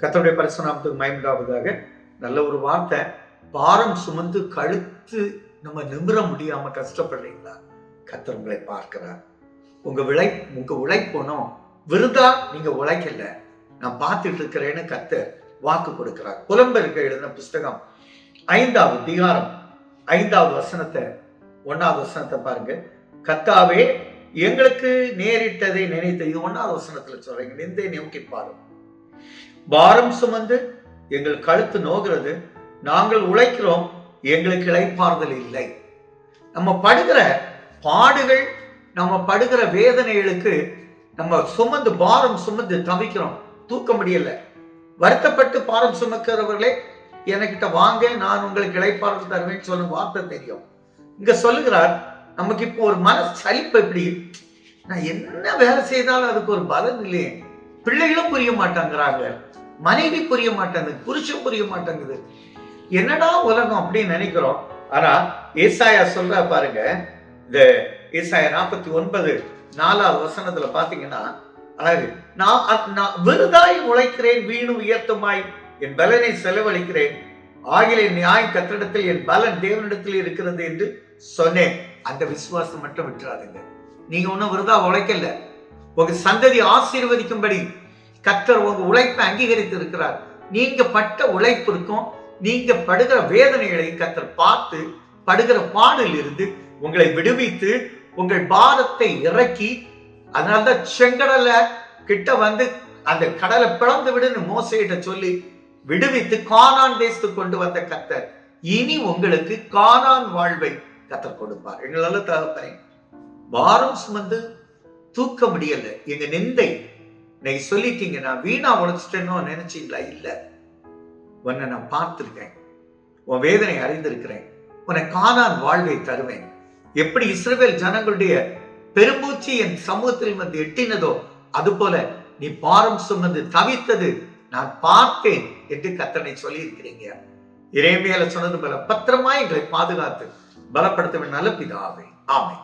கத்தருடைய பரிசுநாமத்துக்கு மயமுண்டாவதாக நல்ல ஒரு வார்த்தை. பாரம் சுமந்து கழுத்து நம்ம நிமிர முடியாம கஷ்டப்படுறீங்களா? கத்தர் உங்களை பார்க்கிறார். உங்க விளை உங்க உழைப்போனும் விருதா நீங்க உழைக்கல. நான் பார்த்துட்டு இருக்கிறேன்னு கத்தர் வாக்கு கொடுக்கிறார். புலம்பெருக்க எழுதின புஸ்தகம் ஐந்தாவது திகாரம் ஐந்தாவது வசனத்தை ஒன்னாவது வசனத்தை பாருங்க. கத்தாவே எங்களுக்கு நேரிட்டதை நினைத்து இது ஒன்னாவது வசனத்துல சொல்றீங்க. நிந்தை நோக்கி பாருங்க பாரம் சுமந்து எங்கள் கழுத்து நோகிறது நாங்கள் உழைக்கிறோம் எங்களுக்கு இளைப்பாறுதல் இல்லை. நம்ம படுகிற பாடுகள் நம்ம படுகிற வேதனைகளுக்கு நம்ம சுமந்து பாரம் சுமந்து தவிக்கிறோம். தூக்க முடியல. வருத்தப்பட்டு பாரம் சுமக்கிறவர்களே என்கிட்ட வாங்க நான் உங்களுக்கு இளைப்பாறுதல் தருவேன்னு சொல்லும் வார்த்தை தெரியும். இங்க சொல்லுகிறார் நமக்கு இப்போ ஒரு மன சலிப்பு எப்படி நான் என்ன வேலை செய்தாலும் அதுக்கு ஒரு பலன் இல்லையே. பிள்ளைகளும் புரிய மாட்டேங்கிறாங்க. மனைவி புரிய மாட்டேங்குது புருஷன் புரிய மாட்டேங்குது. என்னடா உலகம் அப்படின்னு நினைக்கிறோம். ஆனா ஏசாயா சொல்ற பாருங்க இந்த ஏசாயா நாற்பத்தி ஒன்பது நாலாவது வசனத்துல பாத்தீங்கன்னா அழகு. நான் விருதாய் உழைக்கிறேன் வீணு உயர்த்துமாய். என் பலனை செலவழிக்கிறேன். ஆகிலே நியாய கத்திடத்தில் என் பலன் தேவனிடத்தில் இருக்கிறது என்று சொன்னேன். அந்த விசுவாசம் மட்டும் விட்டுறாதுங்க. நீங்க ஒன்றும் விருதா உழைக்கல. உங்க சந்ததி ஆசீர்வதிக்கும்படி கத்தர் உங்க உழைப்பை அங்கீகரித்து இருக்கிறார் நீங்க பட்ட உழைப்பு இருக்கும் நீங்க படுகிற வேதனைகளை கத்தர் பார்த்து படுகிற பாடில் இருந்து உங்களை விடுவித்து உங்கள் பாரத்தை இறக்கி அதனால்தான் செங்கடலை கிட்ட வந்து அந்த கடலை பிளந்து விடுன்னு மோசையிட்ட சொல்லி விடுவித்து கானான் தேசத்துக்கு கொண்டு வந்த கத்தர். இனி உங்களுக்கு கானான் வாழ்வை கத்தர் கொடுப்பார். எங்களால தகப்பனே பாரம் சுமந்து தூக்க முடியல. எங்க நிந்தை இன்னைக்கு சொல்லிட்டீங்க நான் வீணா உழைச்சிட்டேனோ நினைச்சீங்களா? இல்ல. உன்னை நான் பார்த்திருக்கேன். உன் வேதனை அறிந்திருக்கிறேன். உன்னை காணான் வாழ்வை தருவேன். எப்படி இஸ்ரேல் ஜனங்களுடைய பெரும்பூச்சி என் சமூகத்தில் வந்து எட்டினதோ அது போல நீ பாரம் சுமந்து தவித்தது நான் பார்த்தேன் என்று கத்தனை சொல்லியிருக்கிறீங்க. இறைமையில சொன்னது போல பத்திரமா எங்களை பாதுகாத்து பலப்படுத்த நல்ல பிதாவே. ஆமை